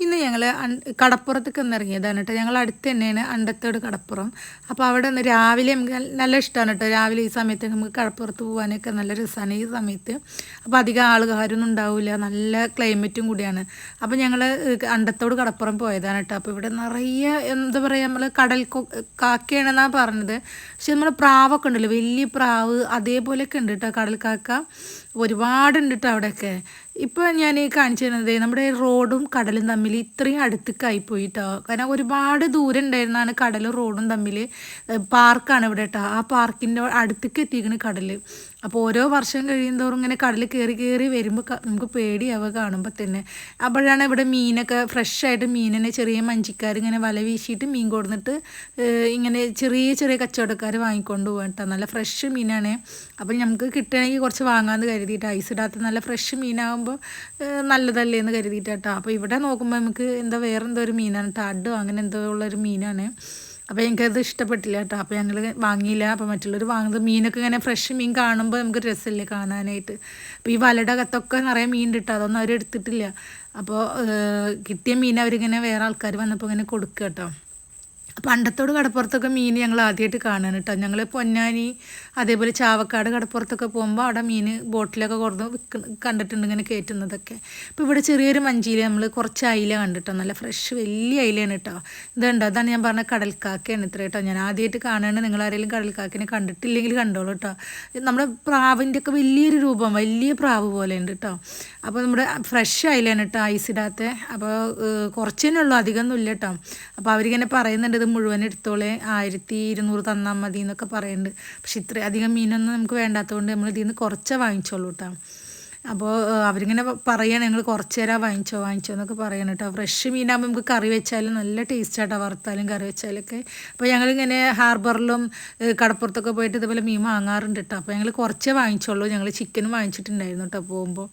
ഇന്ന് ഞങ്ങൾ കടപ്പുറത്തേക്ക് ഒന്ന് ഇറങ്ങിയതാണ് കേട്ടോ ഞങ്ങൾ അടുത്ത് തന്നെയാണ് അണ്ടത്തോട് കടപ്പുറം. അപ്പോൾ അവിടെ ഒന്ന് രാവിലെ നല്ല- ഇഷ്ടമാണ് കേട്ടോ രാവിലെ ഈ സമയത്ത് നമുക്ക് കടപ്പുറത്ത് പോകാനൊക്കെ നല്ല രസമാണ് ഈ സമയത്ത്. അപ്പോൾ അധികം ആളുകാരൊന്നും ഉണ്ടാവില്ല. നല്ല ക്ലൈമറ്റും കൂടിയാണ്. അപ്പോൾ ഞങ്ങൾ അണ്ടത്തോട് കടപ്പുറം പോയതാണ് കേട്ടോ അപ്പോൾ ഇവിടെ നിറയെ എന്താ പറയുക നമ്മൾ കടൽ കാക്കയാണെന്നാണ് പറഞ്ഞത്. പക്ഷെ നമ്മൾ പ്രാവൊക്കെ ഉണ്ടല്ലോ. വലിയ പ്രാവ് അതേപോലെയൊക്കെ ഉണ്ട് കേട്ടോ കടൽ കാക്ക ഒരുപാടുണ്ട് കേട്ടോ അവിടെയൊക്കെ. ഇപ്പോൾ ഞാൻ കാണിച്ചു തരുന്നത് നമ്മുടെ റോഡും കടലും തമ്മിൽ ഇത്രയും അടുത്തേക്കായി പോയിട്ടോ. കാരണം ഒരുപാട് ദൂരം ഉണ്ടായിരുന്നാണ് കടലും റോഡും തമ്മിൽ പാർക്കാണ് ഇവിടെ കേട്ടോ ആ പാർക്കിന്റെ അടുത്തേക്ക് എത്തിക്കണ് കടൽ അപ്പോൾ ഓരോ വർഷം കഴിയുമോറും ഇങ്ങനെ കടൽ കയറി കയറി വരുമ്പോൾ നമുക്ക് പേടിയാവുക കാണുമ്പോൾ തന്നെ. അപ്പോഴാണ് ഇവിടെ മീനൊക്കെ ഫ്രഷായിട്ട് മീനിനെ ചെറിയ മഞ്ചിക്കാർ ഇങ്ങനെ വല വീശിയിട്ട് മീൻ കൊടുന്നിട്ട് ഇങ്ങനെ ചെറിയ ചെറിയ കച്ചവടക്കാർ വാങ്ങിക്കൊണ്ട് പോകാം കേട്ടോ നല്ല ഫ്രഷ് മീനാണ്. അപ്പോൾ നമുക്ക് കിട്ടണമെങ്കിൽ കുറച്ച് വാങ്ങാമെന്ന് കരുതിയിട്ട് ഐസ് ഇടാത്ത നല്ല ഫ്രഷ് മീനാകുമ്പോൾ നല്ലതല്ലേ എന്ന് കരുതിയിട്ടാട്ടോ അപ്പോൾ ഇവിടെ നോക്കുമ്പോൾ നമുക്ക് എന്താ വേറെ എന്തോ ഒരു മീനാണ് കേട്ടോ അഡോ അങ്ങനെ എന്തോ ഉള്ളൊരു മീനാണ്. അപ്പോൾ എനിക്കത് ഇഷ്ടപ്പെട്ടില്ല കേട്ടോ അപ്പോൾ ഞങ്ങൾ വാങ്ങിയില്ല. അപ്പോൾ മറ്റുള്ളവർ വാങ്ങുന്നത് മീനൊക്കെ ഇങ്ങനെ ഫ്രഷ് മീൻ കാണുമ്പോൾ നമുക്ക് രസമില്ലേ കാണാനായിട്ട്. അപ്പോൾ ഈ വലയുടെ അകത്തൊക്കെ നിറയെ മീൻ കിട്ടും അതൊന്നും അവർ എടുത്തിട്ടില്ല. അപ്പോൾ കിട്ടിയ മീൻ അവരിങ്ങനെ വേറെ ആൾക്കാർ വന്നപ്പോൾ ഇങ്ങനെ കൊടുക്കുക കേട്ടോ പണ്ടത്തോട് കടപ്പുറത്തൊക്കെ മീൻ ഞങ്ങൾ ആദ്യമായിട്ട് കാണാൻ കേട്ടോ ഞങ്ങൾ പൊന്നാനി അതേപോലെ ചാവക്കാട് കടപ്പുറത്തൊക്കെ പോകുമ്പോൾ അവിടെ മീൻ ബോട്ടിലൊക്കെ കുറഞ്ഞ് കണ്ടിട്ടുണ്ട് ഇങ്ങനെ കയറ്റുന്നതൊക്കെ ഇപ്പം ഇവിടെ ചെറിയൊരു മഞ്ചിയിൽ നമ്മൾ കുറച്ച് അയില കണ്ടിട്ടോ. നല്ല ഫ്രഷ് വലിയ അയിലയാണ് കേട്ടോ ഇതുണ്ടോ? അതാണ് ഞാൻ പറഞ്ഞ കടൽക്കാക്കയാണ് ഇത്ര കേട്ടോ ഞാൻ ആദ്യമായിട്ട് കാണുകയാണ് നിങ്ങൾ ആരെങ്കിലും കടൽക്കാക്കിനെ കണ്ടിട്ടില്ലെങ്കിൽ കണ്ടോളൂ കേട്ടോ നമ്മുടെ പ്രാവിന്റെ ഒക്കെ വലിയൊരു രൂപം വലിയ പ്രാവ് പോലെ ഉണ്ട് കേട്ടോ അപ്പോൾ നമ്മുടെ ഫ്രഷ് അയിലാണ് കേട്ടോ ഐസ് ഇടാത്ത. അപ്പോൾ കുറച്ചേ ഉള്ളൂ. അധികമൊന്നും ഇല്ല കേട്ടോ അപ്പോൾ അവരിങ്ങനെ പറയുന്നുണ്ട് ഇത് മുഴുവൻ എടുത്തോളെ ആയിരത്തി ഇരുന്നൂറ് തന്നാൽ മതി എന്നൊക്കെ പറയുന്നുണ്ട് പക്ഷെ ഇത്ര അധികം മീനൊന്നും നമുക്ക് വേണ്ടാത്തതുകൊണ്ട് നമ്മൾ ഇതിൽ നിന്ന് കുറച്ചേ വാങ്ങിച്ചോളൂ കേട്ടോ അപ്പോൾ അവരിങ്ങനെ പറയാണ് ഞങ്ങൾ കുറച്ച് നേരം വാങ്ങിച്ചോ വാങ്ങിച്ചോ എന്നൊക്കെ പറയണം കേട്ടോ ഫ്രഷ് മീനാകുമ്പോൾ നമുക്ക് കറി വെച്ചാലും നല്ല ടേസ്റ്റ് ആട്ടോ വറുത്താലും കറി വെച്ചാലൊക്കെ. അപ്പോൾ ഞങ്ങളിങ്ങനെ ഹാർബറിലും കടപ്പുറത്തൊക്കെ പോയിട്ട് ഇതുപോലെ മീൻ വാങ്ങാറുണ്ട് കേട്ടോ അപ്പോൾ ഞങ്ങൾ കുറച്ചേ വാങ്ങിച്ചോളൂ. ഞങ്ങൾ ചിക്കനും വാങ്ങിച്ചിട്ടുണ്ടായിരുന്നു കേട്ടോ പോകുമ്പോൾ